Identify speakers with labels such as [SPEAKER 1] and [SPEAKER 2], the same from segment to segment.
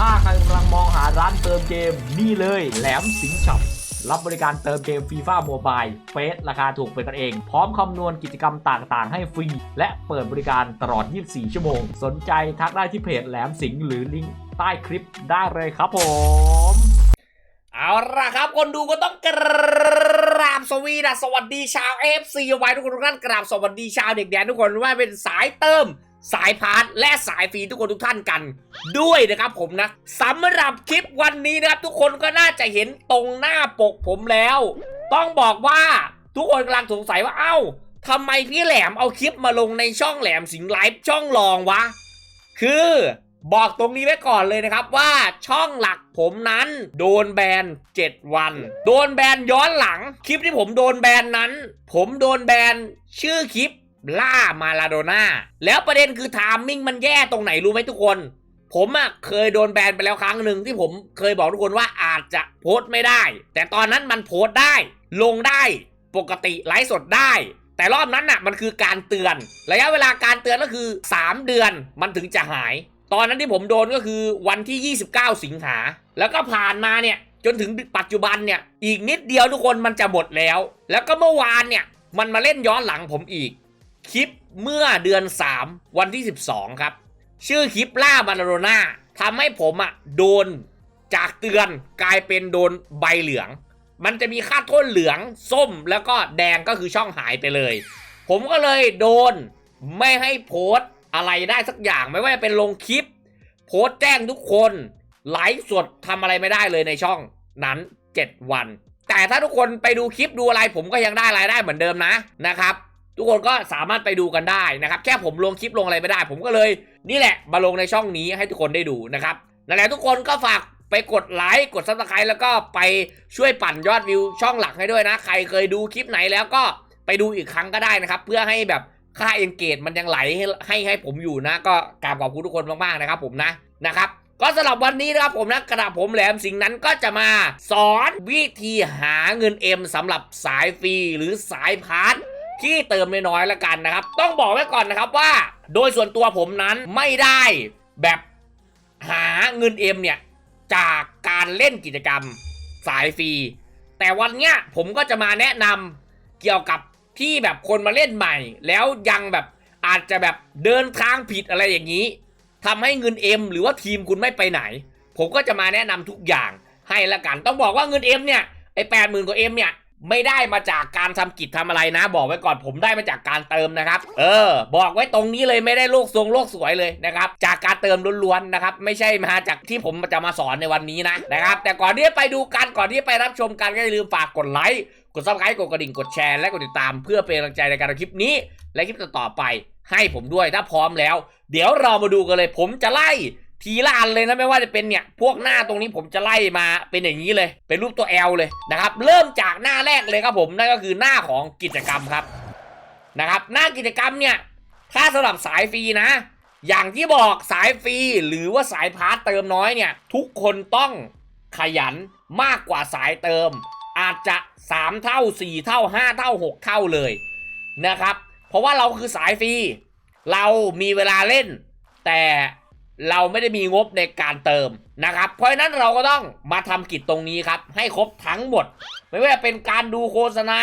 [SPEAKER 1] ถ้าใครกำลังมองหาร้านเติมเกมนี่เลยแหลมสิงช็อปรับบริการเติมเกมฟีฟ่าโมบายเฟสราคาถูกเป็นกันเอง พร้อมคำนวณกิจกรรมต่างๆ ให้ฟรี และเปิดบริการตลอด 24 ชั่วโมง สนใจทักได้ที่เพจแหลมสิงหรือลิงก์ใต้คลิปได้เลยครับผม
[SPEAKER 2] เอาละครับคนดูก็ต้องกราบสวีดัสวัสดีชาว FC ไว้ทุกคนทุกท่านกราบสวัสดีชาวเด็กแดนทุกคนว่าเป็นสายเติม สายพาร์ทและสายฟรีทุกคนทุกท่านกัน ด้วยนะครับผมนะสำหรับคลิปวันนี้นะครับ ทุกคนก็น่าจะเห็นตรงหน้าปกผมแล้ว ต้องบอกว่าทุกคนกำลังสงสัยว่าเอ้าทำไมพี่แหลมเอาคลิปมาลงในช่องแหลมสิงไลฟ์ช่องรองวะ คือบอกตรงนี้ไว้ก่อนเลยนะครับว่าช่องหลักผมนั้นโดนแบน 7 วัน โดนแบนย้อนหลัง คลิปที่ผมโดนแบนนั้น ผมโดนแบนชื่อคลิป ล่ามาลาโดน่าแล้วประเด็นคือไทามมิ่งมันแย่ตรงไหนรู้ไหมทุกคน ผมอะเคยโดนแบนไปแล้วครั้งหนึ่งที่ผมเคยบอกทุกคนว่าอาจจะโพสต์ไม่ได้ แต่ตอนนั้นมันโพสต์ได้ ลงได้ปกติไลฟ์สดได้แต่รอบนั้นน่ะมันคือการเตือน ระยะเวลาการเตือนก็คือ 3 เดือนมันถึงจะหาย ตอนนั้นที่ผมโดนก็คือวันที่ 29 สิงหา แล้วก็ผ่านมาเนี่ยจนถึงปัจจุบันเนี่ยอีกนิดเดียวทุกคนมันจะหมดแล้ว แล้วก็เมื่อวานเนี่ยมันมาเล่นย้อนหลังผมอีก คลิปเมื่อเดือน 3 วันที่ 12 ครับ ชื่อคลิปล่ามาราโดน่าทำให้ผมอะโดนจากเตือนกลายเป็นโดนใบเหลือง มันจะมีค่าโทษเหลืองส้มแล้วก็แดงก็คือช่องหายไปเลย ผมก็เลยโดนไม่ให้โพสอะไรได้สักอย่างไม่ว่าจะเป็นลงคลิป โพสแจ้งทุกคนไลฟ์สดทำอะไรไม่ได้เลยในช่องนั้น 7 วัน แต่ถ้าทุกคนไปดูคลิปดูอะไรผมก็ยังได้รายได้เหมือนเดิมนะนะครับ ทุกคนก็สามารถไปดูกันได้นะครับ แค่ผมลงคลิปลงอะไรไม่ได้ ผมก็เลย นี่แหละ มาลงในช่องนี้ให้ทุกคนได้ดูนะครับนั่นแหละทุกคนก็ฝากไปกดไลค์กดซับสไครต์แล้วก็ไปช่วยปั่นยอดวิวช่องหลักให้ด้วยนะ ใครเคยดูคลิปไหนแล้วก็ไปดูอีกครั้งก็ได้นะครับ เพื่อให้แบบค่าเอนเกจมันยังไหลให้ให้ให้ผมอยู่นะ ก็กราบขอบคุณทุกคนมากๆนะครับผมนะนะครับก็สำหรับวันนี้นะครับผมนะกระดาผมแหลมสิ่งนั้นก็จะมาสอนวิธีหาเงินเอ็มสำหรับสายฟรีหรือสายพาร์ท ที่เติมน้อยๆแล้วกันนะครับ ต้องบอกไว้ก่อนนะครับว่า โดยส่วนตัวผมนั้นไม่ได้แบบหาเงินเอ็มเนี่ย จากการเล่นกิจกรรมสายฟรี แต่วันเนี้ยผมก็จะมาแนะนำเกี่ยวกับที่แบบคนมาเล่นใหม่ แล้วยังแบบอาจจะแบบเดินทางผิดอะไรอย่างนี้ทำให้เงินเอ็มหรือว่าทีมคุณไม่ไปไหน ผมก็จะมาแนะนำทุกอย่างให้ละกัน ต้องบอกว่าเงินเอ็มเนี่ยไอ้แปดหมื่นกว่าเอ็มเนี่ย ไม่ได้มาจากการทำกิจทำอะไรนะ บอกไว้ก่อนผมได้มาจากการเติมนะครับ เออ บอกไว้ตรงนี้เลยไม่ได้โลกทรงโลกสวยเลยนะครับจากการเติมล้วนๆนะครับ ไม่ใช่มาจากที่ผมจะมาสอนในวันนี้นะนะครับ แต่ก่อนที่จะไปดูกันก่อนที่จะไปรับชมกันก็อย่าลืมฝากกดไลค์กดซับสไครต์กดกระดิ่งกดแชร์และกดติดตามเพื่อเป็นกำลังใจในการทำคลิปนี้ และคลิปต่อๆไปให้ผมด้วยถ้าพร้อมแล้ว เดี๋ยวเรามาดูกันเลย ผมจะไล่ ทีละอันเลยนะไม่ว่าจะเป็นเนี่ยพวกหน้าตรงนี้ผมจะไล่มาเป็นอย่างนี้เลย เป็นรูปตัว L เลยนะครับ เริ่มจากหน้าแรกเลยครับผมนั่นก็คือหน้าของกิจกรรมครับนะครับ หน้ากิจกรรมเนี่ยถ้าสำหรับสายฟรีนะ อย่างที่บอกสายฟรีหรือว่าสายพาร์ทเติมน้อยเนี่ย ทุกคนต้องขยันมากกว่าสายเติม อาจจะ 3 เท่า 4 เท่า 5 เท่า 6 เท่าเลยนะครับ เพราะว่าเราคือสายฟรีเรามีเวลาเล่น แต่ เราไม่ได้มีงบในการเติมนะครับ เพราะฉะนั้นเราก็ต้องมาทำกิจตรงนี้ครับ ให้ครบทั้งหมด ไม่ว่าจะเป็นการดูโฆษณา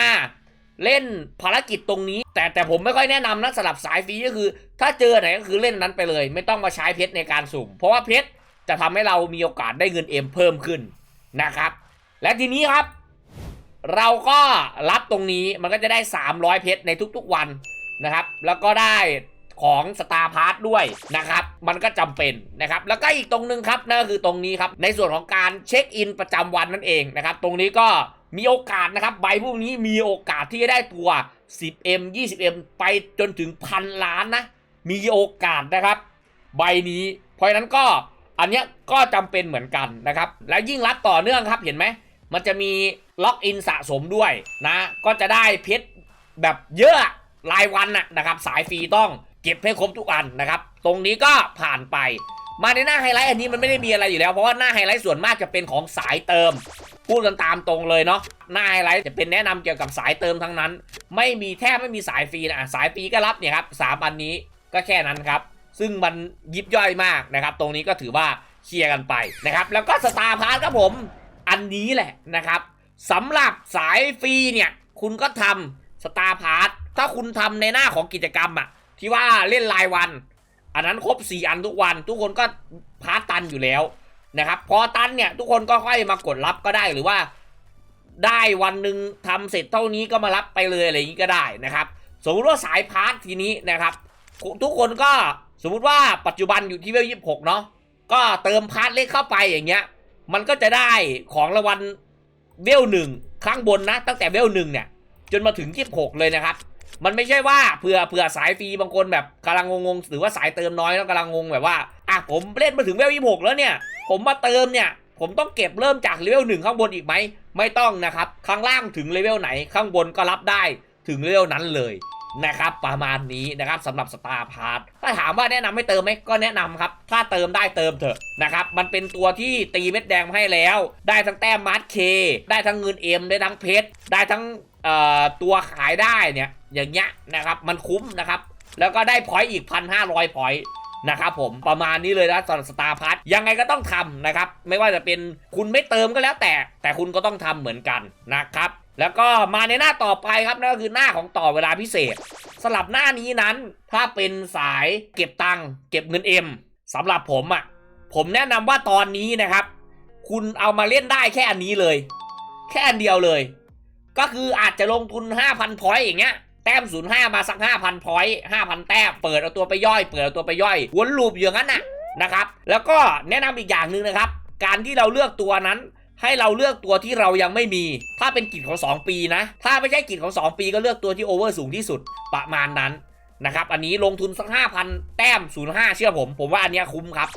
[SPEAKER 2] เล่นภารกิจตรงนี้ แต่แต่ผมไม่ค่อยแนะนำนะสำหรับสายฟรีก็คือ ถ้าเจอไหนก็คือเล่นนั้นไปเลย ไม่ต้องมาใช้เพชรในการสุ่ม เพราะว่าเพชรจะทำให้เรามีโอกาสได้เงินเอ็มเพิ่มขึ้นนะครับ และทีนี้ครับ เราก็รับตรงนี้มันก็จะได้ 300 เพชรในทุกๆวันนะครับ แล้วก็ได้ ของสตาร์พาร์ทด้วยนะครับ มันก็จำเป็นนะครับ แล้วก็อีกตรงนึงครับนั่นก็คือตรงนี้ครับ ในส่วนของการเช็คอินประจำวันนั่นเองนะครับ ตรงนี้ก็มีโอกาสนะครับ ใบพวกนี้มีโอกาสที่จะได้ตัว 10M 20M ไปจนถึงพันล้านนะ มีโอกาสนะครับ ใบนี้ เพราะฉะนั้นก็อันเนี้ยก็จำเป็นเหมือนกันนะครับ แล้วยิ่งรับต่อเนื่องครับเห็นไหม มันจะมีล็อกอินสะสมด้วยนะ ก็จะได้เพชรแบบเยอะรายวันน่ะนะครับ สายฟรีต้อง เก็บให้ครบทุกอันนะครับ ตรงนี้ก็ผ่านไป มาในหน้าไฮไลท์อันนี้มันไม่ได้มีอะไรอยู่แล้ว เพราะว่าหน้าไฮไลท์ส่วนมากจะเป็นของสายเติม พูดกันตามตรงเลยเนาะ หน้าไฮไลท์จะเป็นแนะนำเกี่ยวกับสายเติมทั้งนั้น ไม่มีแทบไม่มีสายฟรีนะอะสายฟรีก็รับเนี่ยครับสามอันนี้ก็แค่นั้นครับ ซึ่งมันยิบย่อยมากนะครับ ตรงนี้ก็ถือว่าเคลียร์กันไปนะครับ แล้วก็สตาร์พาร์ครับผม อันนี้แหละนะครับสำหรับสายฟรีเนี่ย คุณก็ทำสตาร์พาร์ถ้าคุณทำในหน้าของกิจกรรมอะ ที่ว่าเล่นรายวัน อันนั้นครบ 4 อันทุกวัน ทุกคนก็พาร์ตตันอยู่แล้วนะครับ พอตันเนี่ยทุกคนก็ค่อยมากดรับก็ได้หรือว่า ได้วันหนึ่งทำเสร็จเท่านี้ก็มารับไปเลยอะไรอย่างนี้ก็ได้นะครับ สมมติว่าสายพาร์ททีนี้นะครับ ทุกคนก็สมมุติว่าปัจจุบันอยู่ที่เวลยี่สิบหกเนาะก็เติมพาร์ทเล็กเข้าไปอย่างเงี้ย มันก็จะได้ของรางวัลเวลหนึ่งข้างบนนะ ตั้งแต่เวลหนึ่งเนี่ย จนมาถึงยี่สิบหกเลยนะครับ มันไม่ใช่ว่าเผื่อเผื่อสายฟรีบางคนแบบกำลังงงๆหรือว่าสายเติมน้อยแล้วกำลังงงแบบว่าอะผมเล่นมาถึงเวลยี่สิบหกแล้วเนี่ย ผมมาเติมเนี่ย ผมต้องเก็บเริ่มจากเลเวลหนึ่งข้างบนอีกไหมไม่ต้องนะครับ ข้างล่างถึงเลเวลไหนข้างบนก็รับได้ถึงเลเวลนั้นเลยนะครับประมาณนี้นะครับสำหรับสตาร์พาร์ทถ้าถามว่าแนะนำไม่เติมไหมก็แนะนำครับ ถ้าเติมได้เติมเถอะนะครับมันเป็นตัวที่ตีเม็ดแดงมาให้แล้ว ได้ทั้งแต้มมาร์ทเค ได้ทั้งเงินเอ็มได้ทั้งเพชรได้ทั้ง ตัวขายได้เนี่ยอย่างเงี้ยนะครับมันคุ้มนะครับ แล้วก็ได้พอยต์อีกพันห้าร้อยพอยต์นะครับผมประมาณนี้เลยนะสำหรับสตาร์พัทยังไงก็ต้องทำนะครับ ไม่ว่าจะเป็นคุณไม่เติมก็แล้วแต่ แต่คุณก็ต้องทำเหมือนกันนะครับ แล้วก็มาในหน้าต่อไปครับนั่นก็คือหน้าของต่อเวลาพิเศษสำหรับหน้านี้นั้น ถ้าเป็นสายเก็บตังค์เก็บเงินเอ็มสำหรับผมอะ่ะผมแนะนำว่าตอนนี้นะครับ คุณเอามาเล่นได้แค่อันนี้เลย แค่อันเดียวเลย ก็คืออาจจะลงทุน 5,000พอยต์อย่างเงี้ยแต้ม 05 มาสัก 5,000พอยต์5,000 แต้ม เปิดเอาตัวไปย่อย เปิดเอาตัวไปย่อย วนลูปอย่างนั้นน่ะนะครับ แล้วก็แนะนำอีกอย่างหนึ่งนะครับ การที่เราเลือกตัวนั้น ให้เราเลือกตัวที่เรายังไม่มี ถ้าเป็นกิจของ 2 ปีนะ ถ้าไม่ใช่กิจของ 2 ปีก็เลือกตัวที่โอเวอร์สูงที่สุดประมาณนั้นนะครับ อันนี้ลงทุนสัก 5,000 แต้ม 05 เชื่อผม ผมว่าอันนี้คุ้มครับ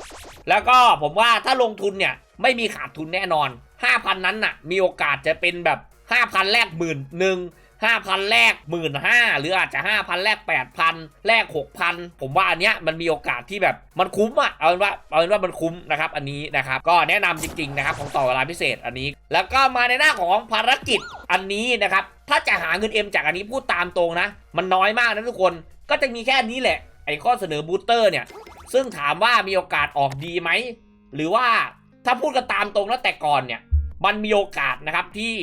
[SPEAKER 2] แล้วก็ผมว่าถ้าลงทุนเนี่ยไม่มีขาดทุนแน่นอน 5,000 นั้นน่ะมีโอกาสจะเป็นแบบ 5,000แลกหมื่นหนึ่ง5,000แลกหมื่นห้าหรืออาจจะ5,000แลก8,000แลก6,000ผมว่าอันเนี้ยมันมีโอกาสที่แบบมันคุ้มอะเอาเป็นว่าเอาเป็นว่ามันคุ้มนะครับอันนี้นะครับก็แนะนำจริงๆนะครับของต่อเวลาพิเศษอันนี้ แล้วก็มาในหน้าของภารกิจอันนี้นะครับถ้าจะหาเงินเอ็มจากอันนี้พูดตามตรงนะ มันน้อยมากนะทุกคนก็จะมีแค่นี้แหละไอ้ข้อเสนอบูสเตอร์เนี่ยซึ่งถามว่ามีโอกาสออกดีไหมหรือว่าถ้าพูดกันตามตรงแล้วแต่ก่อนเนี่ยมันมีโอกาสนะครับที่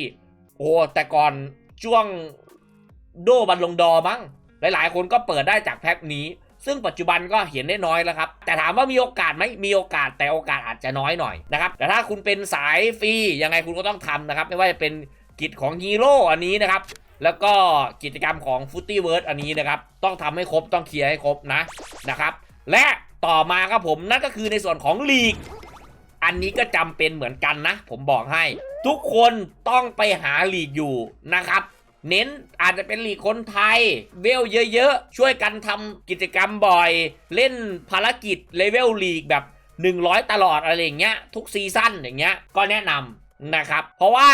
[SPEAKER 2] อ้แต่ก่อนช่วงโดบันลงดอมั้งหลายๆ คนก็เปิดได้จากแพ็คนี้ ซึ่งปัจจุบันก็เห็นได้น้อยแล้วครับ แต่ถามว่ามีโอกาสไหมมีโอกาสแต่โอกาสอาจจะน้อยหน่อยนะครับ แต่ถ้าคุณเป็นสายฟรียังไงคุณก็ต้องทำนะครับ ไม่ว่าจะเป็นกิจของฮีโร่อันนี้นะครับ แล้วก็กิจกรรมของฟุตตี้เวิร์ดอันนี้นะครับ ต้องทำให้ครบต้องเคลียร์ให้ครบนะนะครับ และต่อมาครับผมนั่นก็คือในส่วนของลีก อันนี้ก็จำเป็นเหมือนกันนะ ผมบอกให้ ทุกคนต้องไปหาลีกอยู่นะครับ เน้นอาจจะเป็นหลีกคนไทย เวลเยอะๆ ช่วยกันทำกิจกรรมบ่อย เล่นภารกิจเลเวลลีกแบบ 100 ตลอดอะไรอย่างเงี้ย ทุกซีซั่นอย่างเงี้ย ก็แนะนำนะครับ เพราะว่า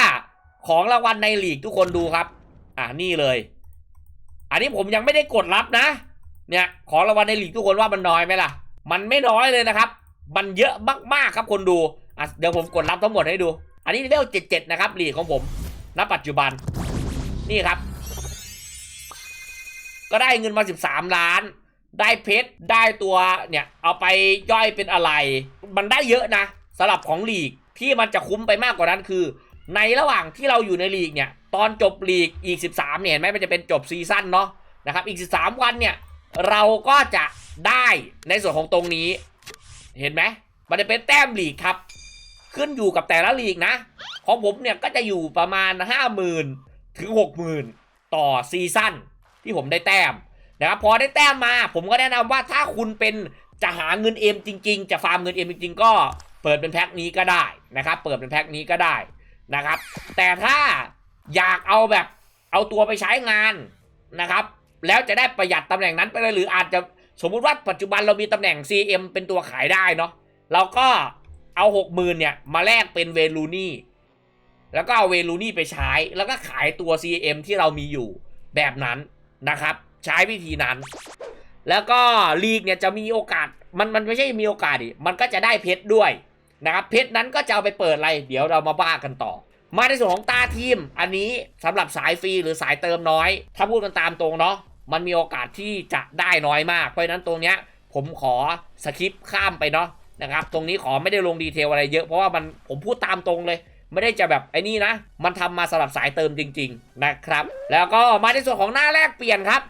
[SPEAKER 2] ของรางวัลในลีกทุกคนดูครับ อ่านี่เลย อันนี้ผมยังไม่ได้กดรับนะ เนี่ย ของรางวัลในลีกทุกคนว่ามันน้อยไหมล่ะ มันไม่น้อยเลยนะครับ มันเยอะมากๆครับคนดูอะเดี๋ยวผมกดรับทั้งหมดให้ดู อันนี้เลเวล77 นะครับลีของผมณปัจจุบัน นี่ครับ ก็ได้เงินมา 13 ล้าน ได้เพชร ได้ตัวเนี่ย เอาไปย่อยเป็นอะไร มันได้เยอะนะสำหรับของลีกที่มันจะคุ้มไปมากกว่านั้นคือ ในระหว่างที่เราอยู่ในลีกเนี่ย ตอนจบลีกอีก 13 เนี่ยเห็นไหมมันจะเป็นจบซีซั่นเนาะนะครับ อีก 13 วันเนี่ย เราก็จะได้ในส่วนของตรงนี้ เห็นไหมมันจะเป็นแต้มลีกครับ ขึ้นอยู่กับแต่ละลีกนะของผมเนี่ยก็จะอยู่ประมาณ 50,000 ถึง 60,000 ต่อซีซั่นที่ผมได้แต้มนะครับพอได้แต้มมา ผมก็แนะนำว่าถ้าคุณเป็นจะหาเงินเอ็มจริง ๆ จะฟาร์มเงินเอ็มจริง ๆ ก็เปิดเป็นแพ็คนี้ก็ได้นะครับ เปิดเป็นแพ็คนี้ก็ได้นะครับ แต่ถ้าอยากเอาแบบเอาตัวไปใช้งานนะครับ แล้วจะได้ประหยัดตำแหน่งนั้นไปเลยหรืออาจจะสมมุติว่าปัจจุบันเรามีตำแหน่ง CM เป็นตัวขายได้เนาะเราก็ เอา60,000เนี่ย มาแลกเป็นเวลูนี่แล้วก็เอาเวลูนี่ไปใช้ แล้วก็ขายตัว CM ที่เรามีอยู่แบบนั้นนะครับ ใช้วิธีนั้น แล้วก็ลีกเนี่ยจะมีโอกาสมันมันไม่ใช่มีโอกาสดิมันก็จะได้เพชรด้วยนะครับเพชรนั้นก็จะเอาไปเปิดอะไร เดี๋ยวเรามาบ้ากันต่อ มาในส่วนของตาทีม อันนี้สำหรับสายฟรีหรือสายเติมน้อย ถ้าพูดกันตามตรงเนาะมันมีโอกาสที่จะได้น้อยมาก เพราะฉะนั้นตรงเนี้ยผมขอสคิปข้ามไปเนาะ นะครับ ตรงนี้ขอไม่ได้ลงดีเทลอะไรเยอะเพราะว่ามันผมพูดตามตรงเลย ไม่ได้จะแบบไอ้นี่นะ มันทำมาสำหรับสายเติมจริง ๆนะครับ แล้วก็มาในส่วนของหน้าแรกเปลี่ยนครับ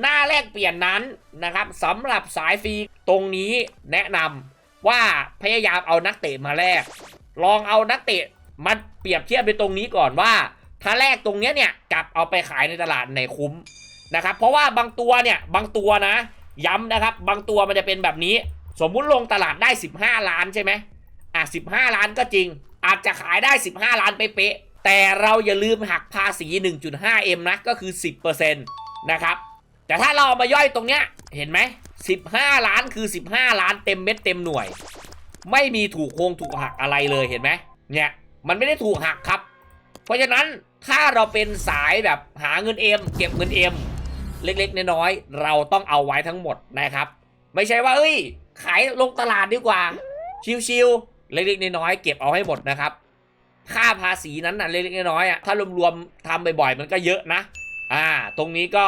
[SPEAKER 2] หน้าแรกเปลี่ยนนั้นนะครับสำหรับสายฟรีตรงนี้แนะนำว่าพยายามเอานักเตะมาแลกลองเอานักเตะมาเปรียบเทียบในตรงนี้ก่อนว่า ถ้าแลกตรงเนี้ยเนี่ยกับเอาไปขายในตลาดไหนคุ้มนะครับเพราะว่าบางตัวเนี่ยบางตัวนะ ย้ำนะครับ บางตัวมันจะเป็นแบบนี้ สมมุติลงตลาดได้ 15 ล้านใช่ไหมอะ15 ล้านก็จริง อาจจะขายได้ 15 ล้านเป๊ะแต่เราอย่าลืมหักภาษี 1.5M นะ ก็คือ 10%นะครับ แต่ถ้าเราเอามาย่อยตรงเนี้ย เห็นไหม 15 ล้านคือ 15 ล้านเต็มเม็ดเต็มหน่วย ไม่มีถูกโคงถูกหักอะไรเลยเห็นไหม เนี่ย มันไม่ได้ถูกหักครับ เพราะฉะนั้นถ้าเราเป็นสายแบบหาเงินเอ็มเก็บเงินเอ็มเล็กๆ น้อยๆ เราต้องเอาไว้ทั้งหมดนะครับ ไม่ใช่ว่า เอ้ย ขายลงตลาดดีกว่า ชิวๆเล็กๆน้อยๆเก็บเอาให้หมดนะครับ ค่าภาษีนั้นน่ะเล็กๆน้อยๆอะถ้ารวมๆทำบ่อยๆมันก็เยอะนะ อ่า ตรงนี้ก็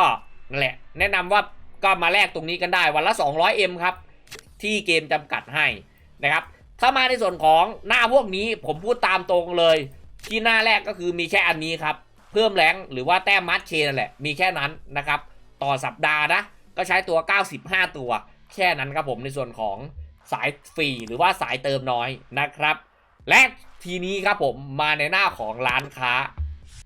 [SPEAKER 2] นั่นแหละ แนะนำว่าก็มาแลกตรงนี้กันได้วันละ 200M ครับ ที่เกมจำกัดให้นะครับ ถ้ามาในส่วนของหน้าพวกนี้ผมพูดตามตรงเลย ที่หน้าแรกก็คือมีแค่อันนี้ครับ เพิ่มแรงหรือว่าแต้มมัดเชนนั่นแหละ มีแค่นั้นนะครับ ต่อสัปดาห์นะ ก็ใช้ตัว 95 ตัว แค่นั้นครับผมในส่วนของสายฟรีหรือว่าสายเติมน้อยนะครับ และทีนี้ครับผมมาในหน้าของร้านค้า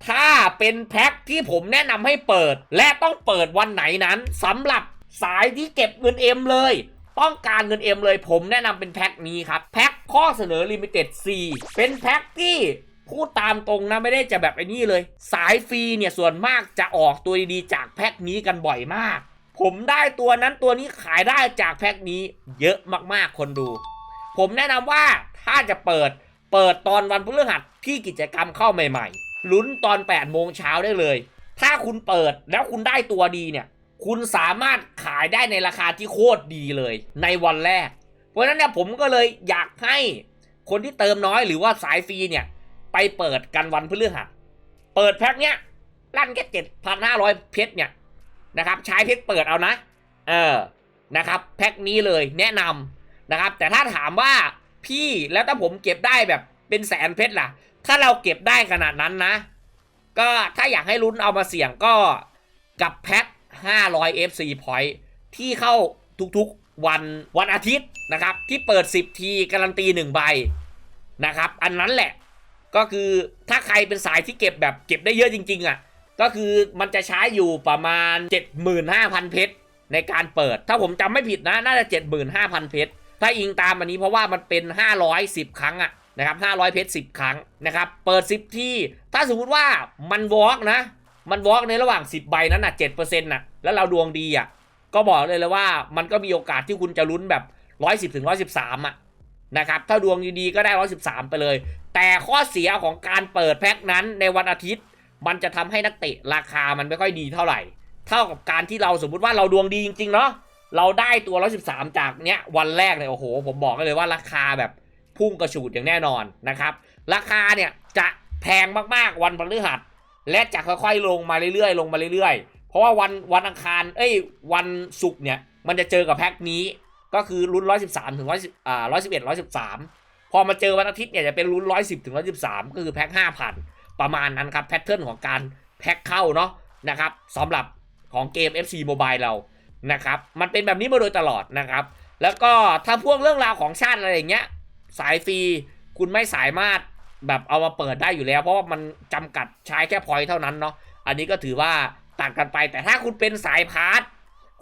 [SPEAKER 2] ถ้าเป็นแพ็คที่ผมแนะนำให้เปิด และต้องเปิดวันไหนนั้นสำหรับสายที่เก็บเงินเอ็มเลย ต้องการเงินเอ็มเลยผมแนะนำเป็นแพ็คนี้ครับ แพ็คข้อเสนอ Limited C เป็นแพ็คที่พูดตามตรงนะไม่ได้จะแบบไอ้นี่เลย สายฟรีเนี่ยส่วนมากจะออกตัวดีๆจากแพ็คนี้กันบ่อยมาก ผมได้ตัวนั้นตัวนี้ขายได้จากแพ็คนี้เยอะมากๆคนดู ผมแนะนำว่าถ้าจะเปิดเปิดตอนวันพฤหัสที่กิจกรรมเข้าใหม่ๆ ลุ้นตอน 8 โมงเช้าได้เลย ถ้าคุณเปิดแล้วคุณได้ตัวดีเนี่ย คุณสามารถขายได้ในราคาที่โคตรดีเลย ในวันแรก เพราะฉะนั้นเนี่ยผมก็เลยอยากให้คนที่เติมน้อยหรือว่าสายฟรีเนี่ย ไปเปิดกันวันพฤหัส เปิดแพ็คเนี้ยลั่นแค่เจ็ดพันห้าร้อยเพชรเนี่ย นะครับ ใช้เพชรเปิดเอานะ เออนะครับแพ็คนี้เลยแนะนำนะครับ แต่ถ้าถามว่าพี่แล้วถ้าผมเก็บได้แบบเป็นแสนเพชรล่ะ ถ้าเราเก็บได้ขนาดนั้นนะ ก็ถ้าอยากให้ลุ้นเอามาเสี่ยงก็กับแพ็ค500 FC point ที่เข้าทุกๆวันวันอาทิตย์นะครับ ที่เปิด 10 ทีการันตี 1 ใบนะครับ อันนั้นแหละก็คือถ้าใครเป็นสายที่เก็บแบบเก็บได้เยอะจริง ๆอะ ก็คือมันจะใช้อยู่ประมาณ 75,000 เพชรในการเปิด ถ้าผมจำไม่ผิดนะ น่าจะ 75,000 เพชร ถ้าอิงตามอันนี้เพราะว่ามันเป็น 510 ครั้งอะนะครับ 500 เพชร 10 ครั้งนะครับ เปิด 10 ที่ ถ้าสมมติว่ามันวอล์กนะ มันวอล์กในระหว่าง 10 ใบนั้นน่ะ7%น่ะ แล้วเราดวงดีอะ ก็บอกเลยเลยว่ามันก็มีโอกาสที่คุณจะลุ้นแบบ 110ถึง113อะนะครับ ถ้าดวงดีๆก็ได้ 113 ไปเลย แต่ข้อเสียของการเปิดแพ็คนั้นในวันอาทิตย์ มันจะทำให้นักเตะราคามันไม่ค่อยดีเท่าไหร่ เท่ากับการที่เราสมมุติว่าเราดวงดีจริงๆเนาะเราได้ตัว113จากเนี้ยวันแรกเนี่ยโอ้โห ผมบอกเลยว่าราคาแบบพุ่งกระฉูดอย่างแน่นอนนะครับ ราคาเนี่ยจะแพงมากๆวันพฤหัส และจะค่อยๆลงมาเรื่อยๆ ลงมาเรื่อยๆ เพราะว่าวันวันอังคารเอ้ยวันศุกร์เนี่ยมันจะเจอกับแพ็คนี้ก็คือลุ้น113ถึง110อ่า111 113พอมาเจอวันอาทิตย์เนี่ยจะเป็นลุ้น110ถึง113ก็คือแพ็ค5,000 ประมาณนั้นครับแพทเทิร์นของการแพ็คเข้าเนาะนะครับสำหรับของเกม FC Mobile เรานะครับ มันเป็นแบบนี้มาโดยตลอดนะครับ แล้วก็ถ้าพวกเรื่องราวของชาติอะไรอย่างเงี้ย สายฟรีคุณไม่สามารถแบบเอามาเปิดได้อยู่แล้ว เพราะว่ามันจำกัดใช้แค่พอยเท่านั้นเนาะอันนี้ก็ถือว่าต่างกันไป แต่ถ้าคุณเป็นสายพาร์ท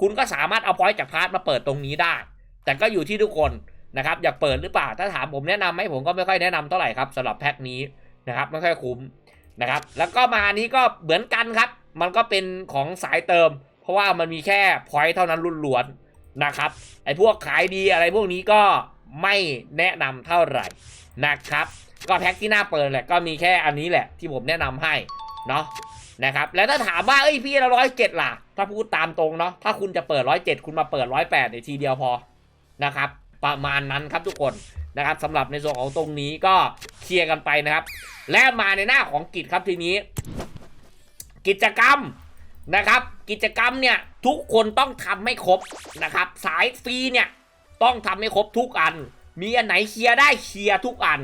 [SPEAKER 2] คุณก็สามารถเอาพอยต์จากพาร์ทมาเปิดตรงนี้ได้ แต่ก็อยู่ที่ทุกคนนะครับ อยากเปิดหรือเปล่าถ้าถามผมแนะนำไหมผมก็ไม่ค่อยแนะนำเท่าไหร่ครับสำหรับแพ็คนี้นะครับไม่ค่อยคุ้ม นะครับ แล้วก็มาอันนี้ก็เหมือนกันครับ มันก็เป็นของสายเติม เพราะว่ามันมีแค่พอยต์เท่านั้นล้วนๆนะครับ ไอ้พวกขายดีอะไรพวกนี้ก็ไม่แนะนำเท่าไหร่นะครับ ก็แพ็คที่น่าเปิดแหละก็มีแค่อันนี้แหละที่ผมแนะนำให้เนาะนะครับ แล้วถ้าถามว่าเอ้ยพี่ละร้อยเจ็ดล่ะ ถ้าพูดตามตรงเนาะ ถ้าคุณจะเปิดร้อยเจ็ดคุณมาเปิดร้อยแปดในทีเดียวพอนะครับ ประมาณนั้นครับทุกคนนะครับสำหรับในส่วนของตรงนี้ก็เคลียร์กันไปนะครับ และมาในหน้าของกิจครับทีนี้ กิจกรรมนะครับ กิจกรรมเนี่ยทุกคนต้องทำให้ครบนะครับ สายฟรีเนี่ยต้องทำให้ครบทุกอัน มีอันไหนเคลียร์ได้เคลียร์ทุกอัน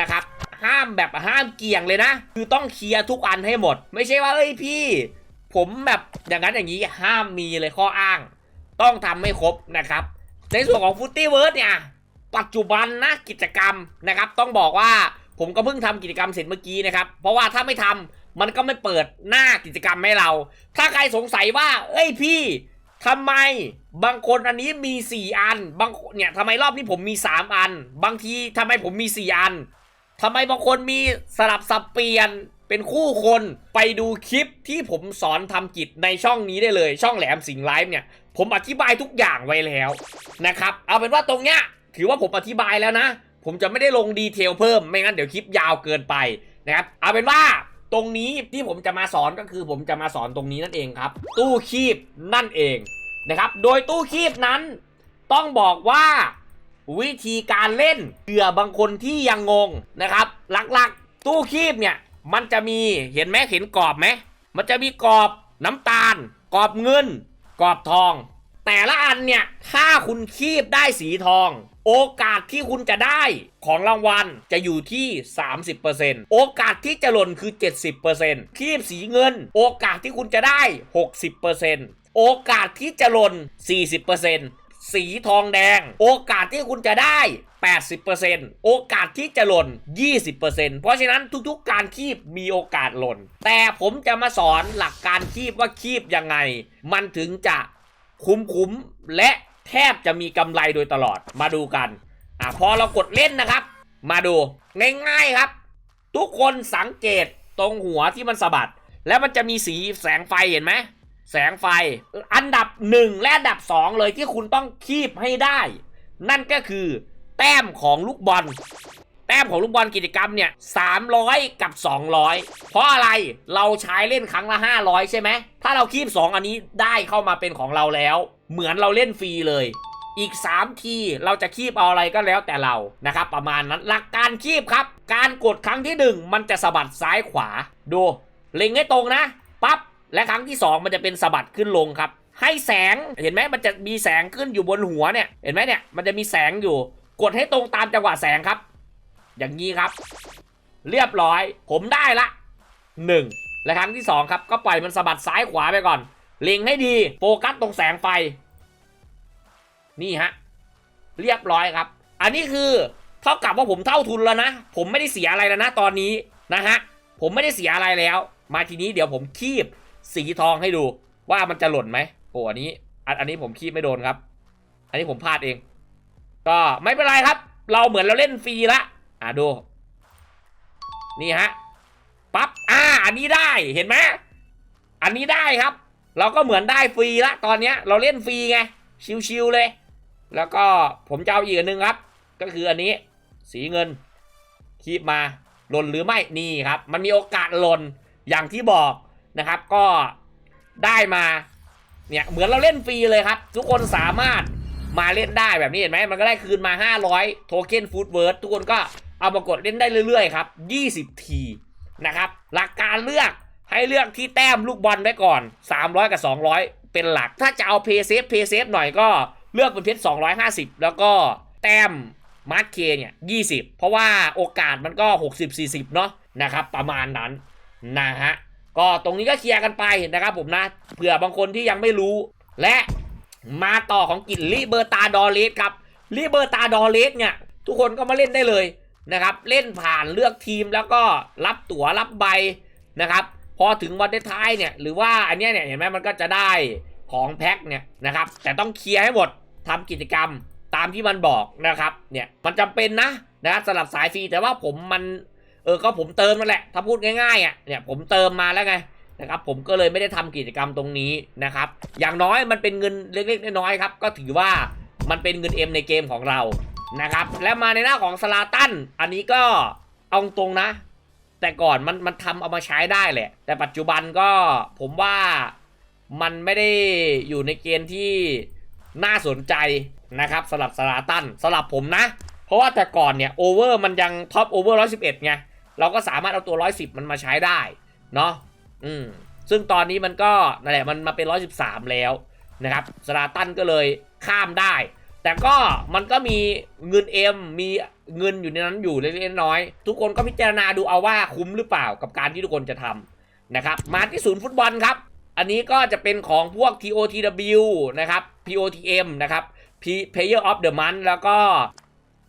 [SPEAKER 2] นะครับ ห้ามแบบห้ามเกี่ยงเลยนะ คือต้องเคลียร์ทุกอันให้หมด ไม่ใช่ว่าเอ้ยพี่ ผมแบบอย่างนั้นอย่างนี้ห้ามมีเลยข้ออ้าง ต้องทำให้ครบนะครับ ในส่วนของฟุตตี้เวิร์ดเนี่ยปัจจุบันนะกิจกรรมนะครับ ต้องบอกว่า ผมก็เพิ่งทำกิจกรรมเสร็จเมื่อกี้นะครับ เพราะว่าถ้าไม่ทำมันก็ไม่เปิดหน้ากิจกรรมให้เรา ถ้าใครสงสัยว่า เอ้ยพี่ทำไมบางคนอันนี้มี 4 อัน บางเนี่ยทำไมรอบนี้ผมมี 3 อัน บางทีทำไมผมมี 4 อันทำไมบางคนมีสลับสับเปลี่ยนเป็นคู่คนไปดูคลิปที่ผมสอนทำกิจในช่องนี้ได้เลย ช่องแหลมสิงไลฟ์เนี่ย ผมอธิบายทุกอย่างไว้แล้วนะครับ เอาเป็นว่าตรงเนี้ยถือว่าผมอธิบายแล้วนะ ผมจะไม่ได้ลงดีเทลเพิ่มไม่งั้นเดี๋ยวคลิปยาวเกินไปนะครับเอาเป็นว่าตรงนี้ที่ผมจะมาสอนก็คือผมจะมาสอนตรงนี้นั่นเองครับ ตู้คีบนั่นเองนะครับโดยตู้คีบนั้น ต้องบอกว่าวิธีการเล่นเผื่อบางคนที่ยังงงนะครับ หลักๆ ตู้คีบเนี่ยมันจะมีเห็นไหมเห็นกรอบไหมมันจะมีกรอบน้ำตาล กรอบเงิน กรอบทอง แต่ละอันเนี่ยถ้าคุณคีบได้สีทอง โอกาสที่คุณจะได้ของรางวัลจะอยู่ที่ 30%โอกาสที่จะหล่นคือ 70%คีบสีเงิน โอกาสที่คุณจะได้ 60%โอกาสที่จะหล่น 40%สีทองแดง โอกาสที่คุณจะได้ 80%โอกาสที่จะหล่น 20%เพราะฉะนั้นทุกๆ การคีบมีโอกาสหล่น แต่ผมจะมาสอนหลักการคีบว่าคีบยังไง มันถึงจะคุ้มๆและ แทบจะมีกำไรโดยตลอดมาดูกันอะพอเรากดเล่นนะครับ มาดูง่ายๆครับ ทุกคนสังเกตตรงหัวที่มันสะบัด แล้วมันจะมีสีแสงไฟเห็นไหมแสงไฟอันดับหนึ่งและอันดับสองเลยที่คุณต้องคีบให้ได้ นั่นก็คือ แต้มของลูกบอล แต้มของลูกบอลกิจกรรมเนี่ย300 กับ 200 เพราะอะไรเราใช้เล่นครั้งละ 500 ใช่ไหมถ้าเราคีบ 2 อันนี้ได้เข้ามาเป็นของเราแล้ว เหมือนเราเล่นฟรีเลย อีก 3 ทีเราจะคีบเอาอะไรก็แล้วแต่เรานะครับ ประมาณนั้นหลักการคีบครับ การกดครั้งที่ 1 มันจะสะบัดซ้ายขวาดูเล็งให้ตรงนะปั๊บและครั้งที่ 2 มันจะเป็นสะบัดขึ้นลงครับให้แสงเห็นไหมมันจะมีแสงขึ้นอยู่บนหัวเนี่ยเห็นไหมเนี่ยมันจะมีแสงอยู่ กดให้ตรงตามจังหวะแสงครับ อย่างนี้ครับ เรียบร้อย ผมได้ละหนึ่งและครั้งที่สองครับ ก็ปล่อยมันสะบัดซ้ายขวาไปก่อน เล็งให้ดีโฟกัสตรงแสงไฟ นี่ฮะ เรียบร้อยครับ อันนี้คือเท่ากับว่าผมเท่าทุนแล้วนะ ผมไม่ได้เสียอะไรแล้วนะตอนนี้นะฮะ ผมไม่ได้เสียอะไรแล้ว มาทีนี้เดี๋ยวผมคีบสีทองให้ดู ว่ามันจะหล่นไหมโอ้อันนี้ อันนนี้ผมคีบไม่โดนครับ อันนี้ผมพลาดเอง ก็ไม่เป็นไรครับ เราเหมือนเราเล่นฟรีละอะดู นี่ฮะปั๊บอ่า อันนี้ได้เห็นไหมอันนี้ได้ครับ เราก็เหมือนได้ฟรีละตอนเนี้ยเราเล่นฟรีไง ชิวๆเลย แล้วก็ผมจะเอาอีกอันหนึงครับ ก็คืออันนี้สีเงินคีบมาหล่นหรือไม่นี่ครับ มันมีโอกาสหล่นอย่างที่บอกนะครับ ก็ได้มาเนี่ยเหมือนเราเล่นฟรีเลยครับ ทุกคนสามารถมาเล่นได้แบบนี้เห็นไหมมันก็ได้คืนมา 500 โทเค็นฟูดเวิร์ดทุกคนก็เอามากดเล่นได้เรื่อยๆครับ 20 ทีนะครับ หลักการเลือก ให้เลือกที่แต้มลูกบอลไว้ก่อน 300 กับ 200 เป็นหลัก ถ้าจะเอาเพย์เซฟเพย์เซฟหน่อยก็เลือกเป็นเพชร250 แล้วก็แต้มมาร์คเคเนี่ย20 เพราะว่าโอกาสมันก็ 60-40 เนาะนะครับ ประมาณนั้นนะฮะก็ตรงนี้ก็เคลียร์กันไปนะครับผมนะเผื่อบางคนที่ยังไม่รู้ และมาต่อของกินลิเบอร์ตาดอเลสครับลิเบอร์ตาดอเลสเนี่ยทุกคนก็มาเล่นได้เลยนะครับ เล่นผ่านเลือกทีมแล้วก็รับตั๋วรับใบนะครับ พอถึงวันท้ายเนี่ยหรือว่าอันเนี้ยเนี่ยเห็นไหมมันก็จะได้ของแพ็คเนี่ยนะครับ แต่ต้องเคลียร์ให้หมดทำกิจกรรมตามที่มันบอกนะครับเนี่ยมันจำเป็นนะนะสำหรับสายฟรีแต่ว่าผมมันเออก็ผมเติมนั่นแหละ ถ้าพูดง่ายๆอะเนี่ยผมเติมมาแล้วไงนะครับผมก็เลยไม่ได้ทำกิจกรรมตรงนี้นะครับ อย่างน้อยมันเป็นเงินเล็กๆน้อยๆครับก็ถือว่ามันเป็นเงินเอ็มในเกมของเรานะครับ และมาในหน้าของสลาตันอันนี้ก็เอาตรงนะ แต่ก่อนมันมันทำเอามาใช้ได้แหละ แต่ปัจจุบันก็ผมว่ามันไม่ได้อยู่ในเกณฑ์ที่น่าสนใจนะครับสำหรับสลาตันสำหรับผมนะ เพราะว่าแต่ก่อนเนี่ยโอเวอร์มันยังท็อปโอเวอร์ร้อยสิบเอ็ดไงเราก็สามารถเอาตัวร้อยสิบมันมาใช้ได้เนาะอืมซึ่งตอนนี้มันก็นั่นแหละมันมาเป็น113แล้วนะครับสลาตันก็เลยข้ามได้ แต่ก็มันก็มีเงินเอ็มมี เงินอยู่ในนั้นอยู่เล็กๆน้อยๆทุกคนก็พิจารณาดูเอาว่าคุ้มหรือเปล่ากับการที่ทุกคนจะทำนะครับ มาที่ศูนย์ฟุตบอลครับ อันนี้ก็จะเป็นของพวก TOTW นะครับ POTM นะครับ P- Player of the Month แล้วก็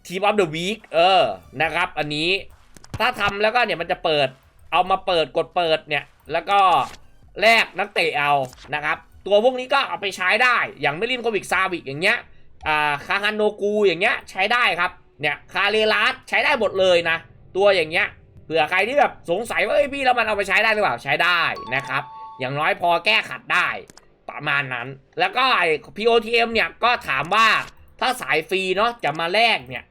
[SPEAKER 2] Team of the Week เออ นะครับ อันนี้ ถ้าทำแล้วก็เนี่ยมันจะเปิด เอามาเปิดกดเปิดเนี่ย แล้วก็แลกนักเตะเอา นะครับ ตัวพวกนี้ก็เอาไปใช้ได้ อย่างไม่ลินโควิกซาวิกอย่างเงี้ย อ่า คาฮันโนกูอย่างเงี้ย ใช้ได้ครับ เนี่ยคาเรลัสใช้ได้หมดเลยนะ ตัวอย่างเงี้ยเผื่อใครที่แบบสงสัยว่าเอ้ยพี่แล้วมันเอาไปใช้ได้หรือเปล่าใช้ได้นะครับ อย่างน้อยพอแก้ขัดได้ประมาณนั้น แล้วก็ไอ้ POTM เนี่ยก็ถามว่าถ้าสายฟรีเนาะจะมาแลกเนี่ย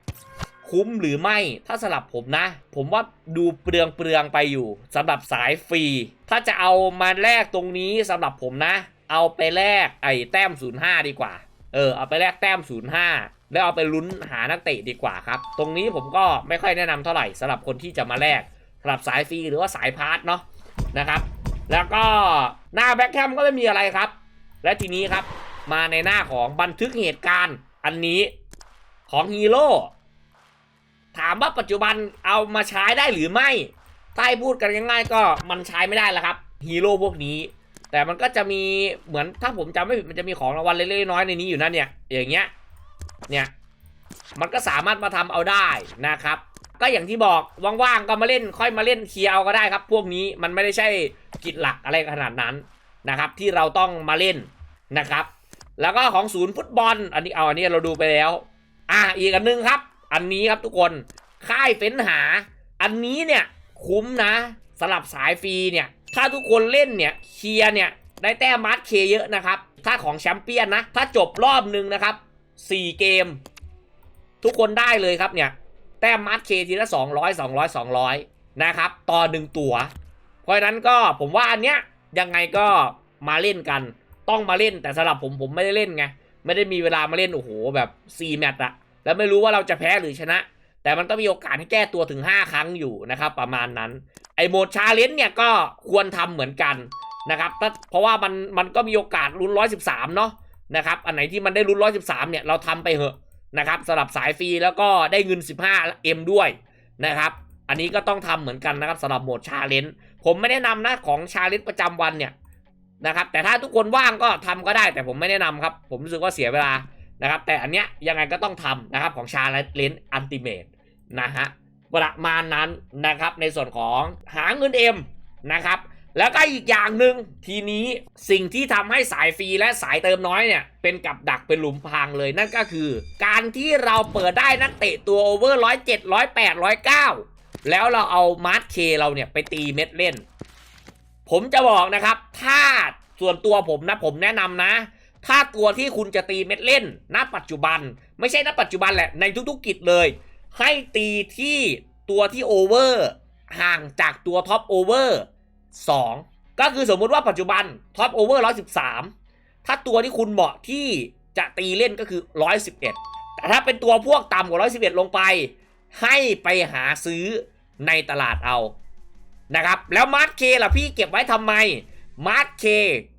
[SPEAKER 2] คุ้มหรือไม่ถ้าสลับผมนะ ผมว่าดูเปลืองเปลืองไปอยู่สำหรับสายฟรี ถ้าจะเอามาแลกตรงนี้สำหรับผมนะ เอาไปแลกไอ้แต้ม05ดีกว่า เออเอาไปแลกแต้ม 05 แล้วเอาไปลุ้นหานักเตะดีกว่าครับ ตรงนี้ผมก็ไม่ค่อยแนะนำเท่าไหร่สำหรับคนที่จะมาแลกสำหรับสายฟรีหรือว่าสายพาร์ทเนาะนะครับ แล้วก็หน้าแบ็คแคมก็ไม่มีอะไรครับ และทีนี้ครับมาในหน้าของบันทึกเหตุการณ์อันนี้ของฮีโร่ถามว่าปัจจุบันเอามาใช้ได้หรือไม่ให้พูดกันง่ายๆก็มันใช้ไม่ได้แล้วครับฮีโร่พวกนี้ แต่มันก็จะมีเหมือนถ้าผมจำไม่ผิดมันจะมีของรางวัลเล็กๆน้อยๆในนี้อยู่นะเนี่ย อย่างเงี้ย เนี่ย มันก็สามารถมาทำเอาได้นะครับ ก็อย่างที่บอกว่างๆก็มาเล่นค่อยมาเล่นเคลียร์เอาก็ได้ครับ พวกนี้มันไม่ได้ใช่กิจหลักอะไรขนาดนั้นนะครับ ที่เราต้องมาเล่นนะครับ แล้วก็ของศูนย์ฟุตบอล อันนี้เอาอันนี้เราดูไปแล้ว อะอีกอันหนึงครับ อันนี้ครับทุกคนค่ายเฟ้นหา อันนี้เนี่ยคุ้มนะสำหรับสายฟรีเนี่ย ถ้าทุกคนเล่นเนี่ยเคลียร์เนี่ยได้แต้มมาร์คเคเยอะนะครับ ถ้าของแชมเปี้ยนนะ ถ้าจบรอบหนึ่งนะครับ 4 เกม ทุกคนได้เลยครับเนี่ย แต้มมาร์คเคทีละ 200 200 200 นะครับ ต่อหนึ่งตัว เพราะฉะนั้นก็ผมว่าอันเนี้ยยังไงก็มาเล่นกัน ต้องมาเล่นแต่สำหรับผมผมไม่ได้เล่นไง ไม่ได้มีเวลามาเล่น โอ้โห แบบ 4 แมตช์อะแล้วไม่รู้ว่าเราจะแพ้หรือชนะ แต่มันต้องมีโอกาสให้แก้ตัวถึง 5 ครั้งอยู่นะครับ ประมาณนั้น อ้โหมดชาเลนจ์เนี่ยก็ควรทำเหมือนกันนะครับเพราะว่ามันมันก็มีโอกาสลุ้น113เนาะนะครับอันไหนที่มันได้ลุ้น113เนี่ยเราทำไปเหอะนะครับสำหรับสายฟรีแล้วก็ได้เงิน 15 M ด้วยนะครับอันนี้ก็ต้องทำเหมือนกันนะครับสำหรับโหมดชาเลนจ์ผมไม่แนะนำนะของชาเลนจ์ประจำวันเนี่ยนะครับแต่ถ้าทุกคนว่างก็ทำก็ได้ แต่ผมไม่แนะนำครับ ผมรู้สึกว่าเสียเวลานะครับแต่อันเนี้ยยังไงก็ต้องทำนะครับของชาเลนจ์อันติเมตนะฮะ ประมาณนั้นนะครับในส่วนของหาเงินเอ็มนะครับแล้วก็อีกอย่างหนึ่งทีนี้สิ่งที่ทำให้สายฟรีและสายเติมน้อยเนี่ย เป็นกับดักเป็นหลุมพรางเลยนั่นก็คือ การที่เราเปิดได้นักเตะตัวโอเวอร์ร้อยเจ็ดร้อยแปดร้อยเก้าแล้วเราเอามาร์คเคเราเนี่ยไปตีเม็ดเล่น ผมจะบอกนะครับ ถ้าส่วนตัวผมนะผมแนะนำนะ ถ้าตัวที่คุณจะตีเม็ดเล่นณปัจจุบัน ไม่ใช่ณปัจจุบันแหละในทุกๆกิจเลย ให้ตีที่ตัวที่โอเวอร์ห่างจากตัวท็อปโอเวอร์2ก็คือสมมุติว่าปัจจุบันท็อปโอเวอร์113 ถ้าตัวที่คุณเหมาะที่จะตีเล่นก็คือ 111 แต่ถ้าเป็นตัวพวกต่ำกว่า 111 ลงไป ให้ไปหาซื้อในตลาดเอานะครับ แล้วมาร์ทเคล่ะพี่เก็บไว้ทำไมมาร์ทเค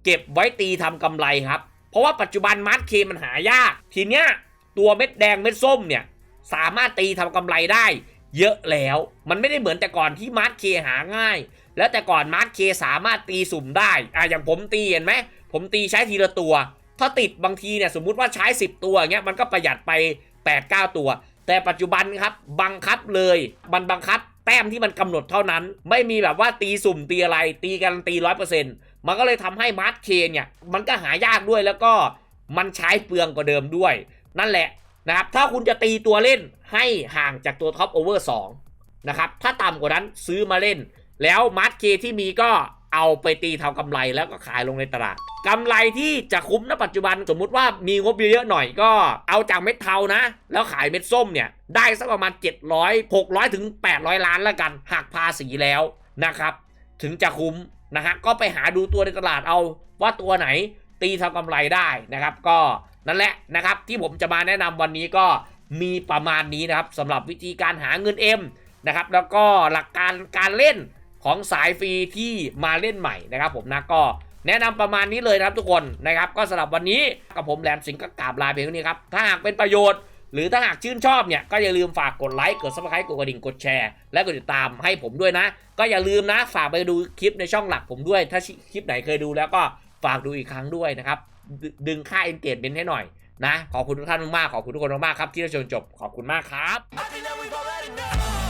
[SPEAKER 2] เก็บไว้ตีทำกำไรครับ เพราะว่าปัจจุบันมาร์ทเคมันหายาก ทีเนี้ยตัวเม็ดแดงเม็ดส้มเนี่ย สามารถตีทำกำไรได้เยอะแล้ว มันไม่ได้เหมือนแต่ก่อนที่มาร์ทเคหาง่าย แล้วแต่ก่อนมาร์ทเคสามารถตีสุ่มได้อะอย่างผมตีเห็นไหมผมตีใช้ทีละตัว ถ้าติดบางทีเนี่ยสมมุติว่าใช้ 10 ตัวเงี้ยมันก็ประหยัดไป 8-9 ตัว แต่ปัจจุบันครับบังคับเลยมันบังคับแต้มที่มันกำหนดเท่านั้น ไม่มีแบบว่าตีสุ่มตีอะไรตีการันตีร้อยเปอร์เซ็นต์มันก็เลยทำให้มาร์ทเคเนี่ย มันก็หายากด้วยแล้วก็มันใช้เปลืองกว่าเดิมด้วย นั่นแหละ นะครับ ถ้าคุณจะตีตัวเล่นให้ห่างจากตัวท็อปโอเวอร์2นะครับ ถ้าต่ำกว่านั้นซื้อมาเล่น แล้วมาร์ทเคที่มีก็เอาไปตีทำกำไรแล้วก็ขายลงในตลาดกำไรที่จะคุ้มณปัจจุบันสมมุติว่ามีงบเยอะหน่อยก็เอาจากเม็ดเทานะ แล้วขายเม็ดส้มเนี่ย ได้สักประมาณ 700 600 ถึง 800 ล้านละกันหักภาษีแล้วนะครับ ถึงจะคุ้มนะฮะก็ไปหาดูตัวในตลาดเอาว่าตัวไหนตีทำกำไรได้นะครับ ก็ นั่นแหละนะครับที่ผมจะมาแนะนำวันนี้ก็มีประมาณนี้นะครับสำหรับวิธีการหาเงินเอ็มนะครับแล้วก็หลักการการเล่นของสายฟรีที่มาเล่นใหม่นะครับผมนะก็แนะนำประมาณนี้เลยนะครับทุกคนนะครับ ก็สำหรับวันนี้กับผมแหลมสิงห์ก็กราบลาเพียงเท่านี้ครับถ้าหากเป็นประโยชน์ หรือถ้าหากชื่นชอบเนี่ยก็อย่าลืมฝากกดไลค์กด subscribe กดกระดิ่งกดแชร์ และกดติดตามให้ผมด้วยนะ ก็อย่าลืมนะฝากไปดูคลิปในช่องหลักผมด้วย ถ้าคลิปไหนเคยดูแล้วก็ฝากดูอีกครั้งด้วยนะครับ ดึงค่า engagement ให้หน่อยนะ ขอบคุณทุกท่านมากๆขอบคุณทุกคนมากๆครับที่รับชมจบขอบคุณมากครับ